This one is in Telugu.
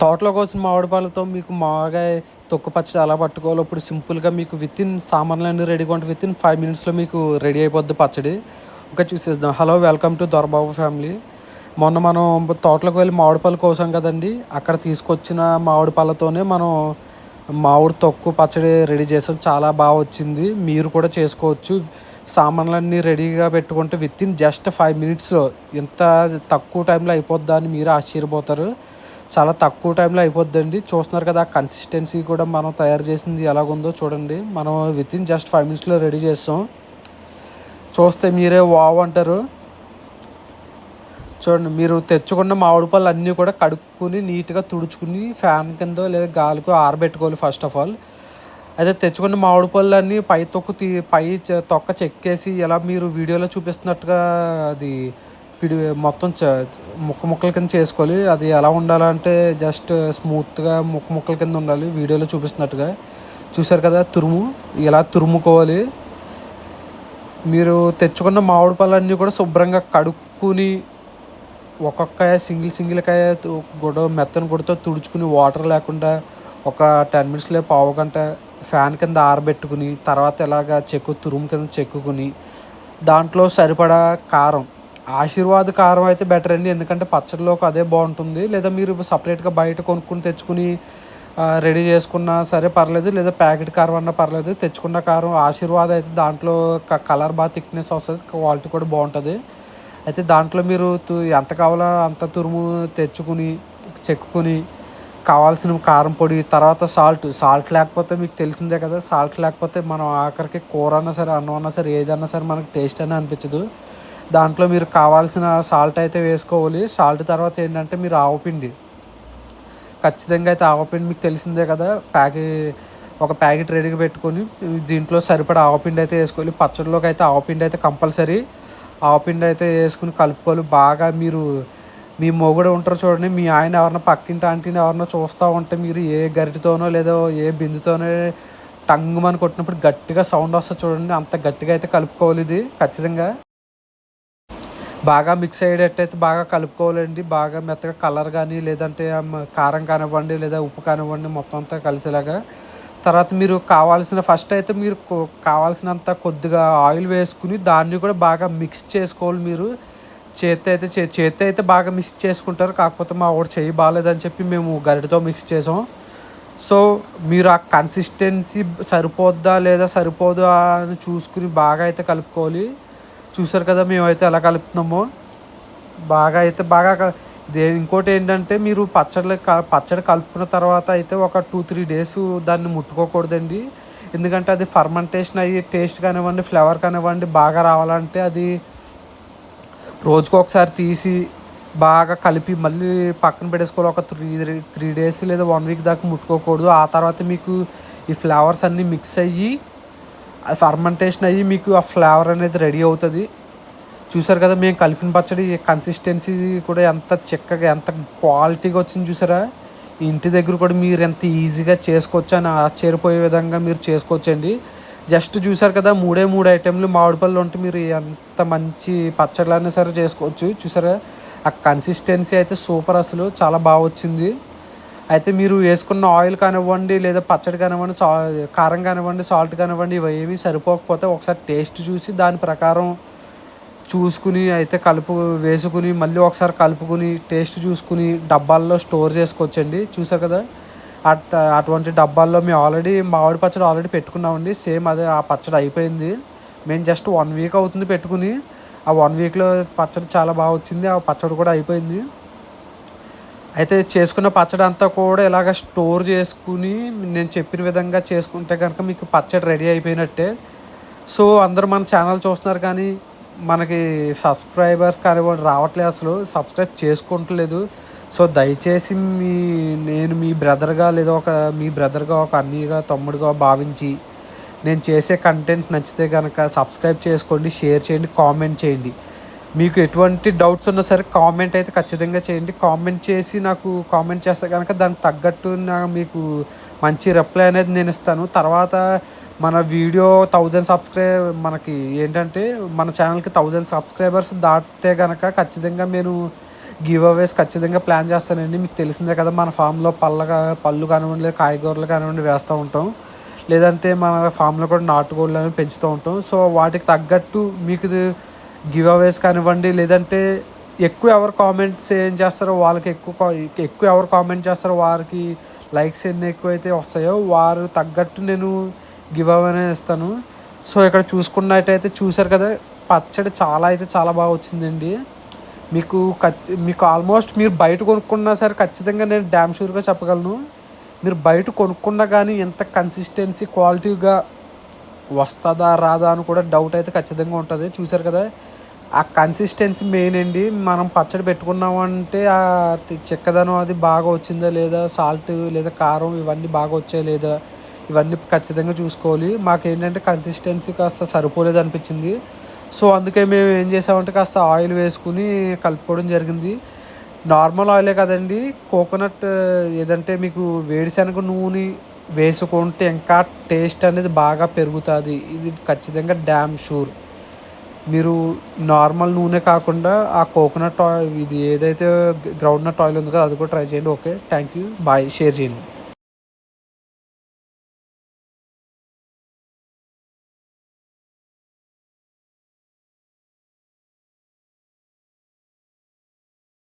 తోటలో కోసిన మామిడి పళ్ళతో మీకు మాగాయ తొక్కు పచ్చడి ఎలా పట్టుకోవాలో ఇప్పుడు సింపుల్గా మీకు విత్ ఇన్ సామాన్లు అన్నీ రెడీగా ఉంటే విత్ ఇన్ ఫైవ్ మినిట్స్లో మీకు రెడీ అయిపోద్ది పచ్చడి. ఇంకా చూసేద్దాం. Hello welcome to Dorababu family మొన్న మనం తోటలోకి వెళ్ళి మామిడి పళ్ళు కోసాం కదండి. అక్కడ తీసుకొచ్చిన మామిడి పళ్ళతోనే మనం మామిడి తొక్కు పచ్చడి రెడీ చేసాం. చాలా బాగా వచ్చింది. మీరు కూడా చేసుకోవచ్చు. సామాన్లన్నీ రెడీగా పెట్టుకుంటే విత్ ఇన్ జస్ట్ ఫైవ్ మినిట్స్లో ఎంత తక్కువ టైంలో అయిపోద్దా అని మీరు ఆశ్చర్యపోతారు. చాలా తక్కువ టైంలో అయిపోద్దండి. చూస్తున్నారు కదా కన్సిస్టెన్సీ కూడా మనం తయారు చేసింది ఎలాగుందో చూడండి. మనం విత్ ఇన్ జస్ట్ ఫైవ్ మినిట్స్లో రెడీ చేస్తాం. చూస్తే మీరే వావ్ అంటారు. చూడండి మీరు తెచ్చుకున్న మామిడి పళ్ళు అన్నీ కూడా కడుక్కుని నీట్గా తుడుచుకుని ఫ్యాన్ కింద లేదా గాలికి ఆరబెట్టుకోవాలి ఫస్ట్ ఆఫ్ ఆల్ అయితే తెచ్చుకున్న మామిడి పళ్ళు అన్నీ పై తొక్కు తీ పై తొక్క చెక్కేసి ఎలా మీరు వీడియోలో చూపిస్తున్నట్టుగా అది పిడి మొత్తం చ ముక్క ముక్కల కింద చేసుకోవాలి. అది ఎలా ఉండాలంటే జస్ట్ స్మూత్గా ముక్క ముక్కల కింద ఉండాలి. వీడియోలో చూపిస్తున్నట్టుగా. చూసారు కదా తురుము? ఇలా తురుముకోవాలి. మీరు తెచ్చుకున్న మామిడి పళ్ళన్నీ కూడా శుభ్రంగా కడుక్కుని ఒక్కొక్క సింగిల్ సింగిల్ కాయ తు- గుడ మెత్తని గుడితో తుడుచుకుని వాటర్ లేకుండా ఒక టెన్ మినిట్స్లో పావు గంట ఫ్యాన్ కింద ఆరబెట్టుకుని తర్వాత ఇలాగ చెక్కు తురుము కింద చెక్కుకుని దాంట్లో సరిపడా కారం ఆశీర్వాద్ కారం అయితే బెటర్ అండి. ఎందుకంటే పచ్చడిలోకి అదే బాగుంటుంది. లేదా మీరు సపరేట్గా బయట కొనుక్కుని తెచ్చుకుని రెడీ చేసుకున్నా సరే పర్లేదు. లేదా ప్యాకెట్ కారం అన్నా పర్లేదు. తెచ్చుకున్న కారం ఆశీర్వాద్ అయితే దాంట్లో కలర్ బాగా థిక్నెస్ వస్తుంది. క్వాలిటీ కూడా బాగుంటుంది. అయితే దాంట్లో మీరు తు- ఎంత కావాలో అంత తురుము తెచ్చుకుని చెక్కుని కావాల్సిన కారం పొడి తర్వాత సాల్ట్ సాల్ట్ లేకపోతే మీకు తెలిసిందే కదా. సాల్ట్ లేకపోతే మనం ఆఖరికి కూర అన్నా సరే అన్నం అన్నా సరే ఏదన్నా సరే మనకు టేస్ట్ అని అనిపించదు. దాంట్లో మీరు కావాల్సిన సాల్ట్ అయితే వేసుకోవాలి. సాల్ట్ తర్వాత ఏంటంటే మీరు ఆవపిండి ఖచ్చితంగా అయితే ఆవపిండి మీకు తెలిసిందే కదా. ప్యాకెట్ ఒక ప్యాకెట్ రెడీగా పెట్టుకొని దీంట్లో సరిపడా ఆవపిండి అయితే వేసుకోవాలి. పచ్చడిలోకి అయితే ఆవపిండి అయితే కంపల్సరీ. ఆవపిండి అయితే వేసుకుని కలుపుకోవాలి. బాగా మీరు మీ మొగుడు ఉంటారు చూడండి. మీ ఆయన ఎవరన్నా పక్కింటి ఆంటీని ఎవరన్నా చూస్తూ ఉంటే మీరు ఏ గరిటితోనో లేదో ఏ బిందుతోనో టంగుమని కొట్టినప్పుడు గట్టిగా సౌండ్ వస్తుంది చూడండి. అంత గట్టిగా అయితే కలుపుకోవాలి ఇది. ఖచ్చితంగా. బాగా మిక్స్ అయ్యేటట్టయితే బాగా కలుపుకోవాలండి. బాగా మెత్తగా కలర్ కానీ లేదంటే కారం కానివ్వండి లేదా ఉప్పు కానివ్వండి మొత్తం అంతా కలిసేలాగా. తర్వాత మీరు కావాల్సిన ఫస్ట్ అయితే మీరు కావాల్సినంత కొద్దిగా ఆయిల్ వేసుకుని దాన్ని కూడా బాగా మిక్స్ చేసుకోవాలి మీరు. చేతి అయితే చే చేతి అయితే బాగా మిక్స్ చేసుకుంటారు. కాకపోతే మా వాడు చెయ్యి బాగాలేదని చెప్పి మేము గరిటతో మిక్స్ చేసాం. సో మీరు ఆ కన్సిస్టెన్సీ సరిపోద్దా లేదా సరిపోదా అని చూసుకుని బాగా అయితే కలుపుకోవాలి. చూసారు కదా మేమైతే ఎలా కలుపుతున్నామో. బాగా అయితే బాగా ఇంకోటి ఏంటంటే మీరు పచ్చడి పచ్చడి కలుపుకున్న తర్వాత అయితే ఒక టూ త్రీ డేస్ దాన్ని ముట్టుకోకూడదండి. ఎందుకంటే అది ఫర్మెంటేషన్ అయ్యి టేస్ట్ కానివ్వండి ఫ్లేవర్ కానివ్వండి బాగా రావాలంటే అది రోజుకు ఒకసారి తీసి బాగా కలిపి మళ్ళీ పక్కన పెట్టేసుకోవాలి. ఒక త్రీ త్రీ డేస్ లేదా వన్ వీక్ దాకా ముట్టుకోకూడదు. ఆ తర్వాత మీకు ఈ ఫ్లేవర్స్ అన్నీ మిక్స్ అయ్యి ఫర్మెంటేషన్ అయ్యి మీకు ఆ ఫ్లేవర్ అనేది రెడీ అవుతుంది. చూసారు కదా మేము కలిపిన పచ్చడి కన్సిస్టెన్సీ కూడా ఎంత చిక్కగా ఎంత క్వాలిటీగా వచ్చింది చూసారా? ఇంటి దగ్గర కూడా మీరు ఎంత ఈజీగా చేసుకోవచ్చు అని ఆశ్చర్యపోయే విధంగా మీరు చేసుకోవచ్చండి. జస్ట్ చూసారు కదా మూడే మూడు ఐటెంలు మామిడి పళ్ళు ఉంటే మీరు ఎంత మంచి పచ్చళ్ళైనా సరే చేసుకోవచ్చు. చూసారా? ఆ కన్సిస్టెన్సీ అయితే సూపర్ అసలు చాలా బాగా వచ్చింది. అయితే మీరు వేసుకున్న ఆయిల్ కానివ్వండి లేదా పచ్చడి కానివ్వండి సా కారం కానివ్వండి సాల్ట్ కానివ్వండి ఇవి ఏమీ సరిపోకపోతే ఒకసారి టేస్ట్ చూసి దాని ప్రకారం చూసుకుని అయితే కలుపు వేసుకుని మళ్ళీ ఒకసారి కలుపుకుని టేస్ట్ చూసుకుని డబ్బాల్లో స్టోర్ చేసుకోవచ్చండి. చూసారు కదా? అట్ అటువంటి డబ్బాల్లో మేము ఆల్రెడీ మామిడి పచ్చడి ఆల్రెడీ పెట్టుకున్నామండి. సేమ్ అదే ఆ పచ్చడి అయిపోయింది. మేము జస్ట్ వన్ వీక్ అవుతుంది పెట్టుకుని. ఆ వన్ వీక్లో పచ్చడి చాలా బాగా వచ్చింది. ఆ పచ్చడి కూడా అయిపోయింది. అయితే చేసుకున్న పచ్చడి అంతా కూడా ఇలాగ స్టోర్ చేసుకుని నేను చెప్పిన విధంగా చేసుకుంటే కనుక మీకు పచ్చడి రెడీ అయిపోయినట్టే. సో అందరూ మన ఛానల్ చూస్తున్నారు కానీ మనకి సబ్స్క్రైబర్స్ కానివ్వండి రావట్లేదు అసలు. సబ్స్క్రైబ్ చేసుకుంటలేదు. సో దయచేసి మీ నేను మీ బ్రదర్గా లేదా ఒక మీ బ్రదర్గా ఒక అన్నయ్యగా తమ్ముడుగా భావించి నేను చేసే కంటెంట్ నచ్చితే కనుక సబ్స్క్రైబ్ చేసుకోండి షేర్ చేయండి కామెంట్ చేయండి. మీకు ఎటువంటి డౌట్స్ ఉన్నా సరే కామెంట్ అయితే ఖచ్చితంగా చేయండి. కామెంట్ చేసి నాకు కామెంట్ చేస్తే కనుక దానికి తగ్గట్టు నా మీకు మంచి రిప్లై అనేది నేను ఇస్తాను. తర్వాత మన వీడియో థౌజండ్ సబ్స్క్రైబ్ మనకి ఏంటంటే మన ఛానల్కి థౌజండ్ సబ్స్క్రైబర్స్ దాటితే కనుక ఖచ్చితంగా నేను గివ్ అవేస్ ఖచ్చితంగా ప్లాన్ చేస్తానండి. మీకు తెలిసిందే కదా మన ఫామ్లో పళ్ళ పళ్ళు కానివ్వండి లేదా కాయగూరలు కానివ్వండి వేస్తూ ఉంటాం. లేదంటే మన ఫామ్లో కూడా నాటుకోళ్ళు అనేవి పెంచుతూ ఉంటాం. సో వాటికి తగ్గట్టు మీకు గివ్ అవేస్ కానివ్వండి లేదంటే ఎక్కువ ఎవరు కామెంట్స్ ఏం చేస్తారో వాళ్ళకి ఎక్కువ కా- ఎక్కువ ఎవరు కామెంట్ చేస్తారో వారికి లైక్స్ ఎన్ని ఎక్కువ అయితే వస్తాయో వారు తగ్గట్టు నేను గివ్ అవే ఇస్తాను. సో ఇక్కడ చూసుకున్నట్టయితే చూసారు కదా పచ్చడి చాలా అయితే చాలా బాగా వచ్చిందండి. మీకు ఖచ్చి మీకు ఆల్మోస్ట్ మీరు బయట కొనుక్కున్నా సరే ఖచ్చితంగా నేను డ్యామ్ షూర్గా చెప్పగలను. మీరు బయట కొనుక్కున్నా కానీ ఎంత కన్సిస్టెన్సీ క్వాలిటీగా వస్తుందా రాదా అని కూడా డౌట్ అయితే ఖచ్చితంగా ఉంటుంది. చూసారు కదా ఆ కన్సిస్టెన్సీ మెయిన్ అండి. మనం పచ్చడి పెట్టుకున్నామంటే ఆ చిక్కదనం అది బాగా వచ్చిందా లేదా సాల్ట్ లేదా కారం ఇవన్నీ బాగా వచ్చాయా లేదా ఇవన్నీ ఖచ్చితంగా చూసుకోవాలి. మాకు ఏంటంటే కన్సిస్టెన్సీ కాస్త సరిపోలేదు అనిపించింది. సో అందుకే మేము ఏం చేసామంటే కాస్త ఆయిల్ వేసుకుని కలుపుకోవడం జరిగింది. నార్మల్ ఆయిలే కదండి. కోకోనట్ ఏదంటే మీకు వేడిశనగ నూనె వేసుకుంటే ఇంకా టేస్ట్ అనేది బాగా పెరుగుతుంది. ఇది ఖచ్చితంగా డ్యామ్ షూర్ మీరు నార్మల్ నూనె కాకుండా ఆ కోకోనట్ ఆయిల్ ఇది ఏదైతే గ్రౌండ్ నట్ ఆయిల్ ఉందో అది కూడా ట్రై చేయండి. Okay thank you bye share చేయండి.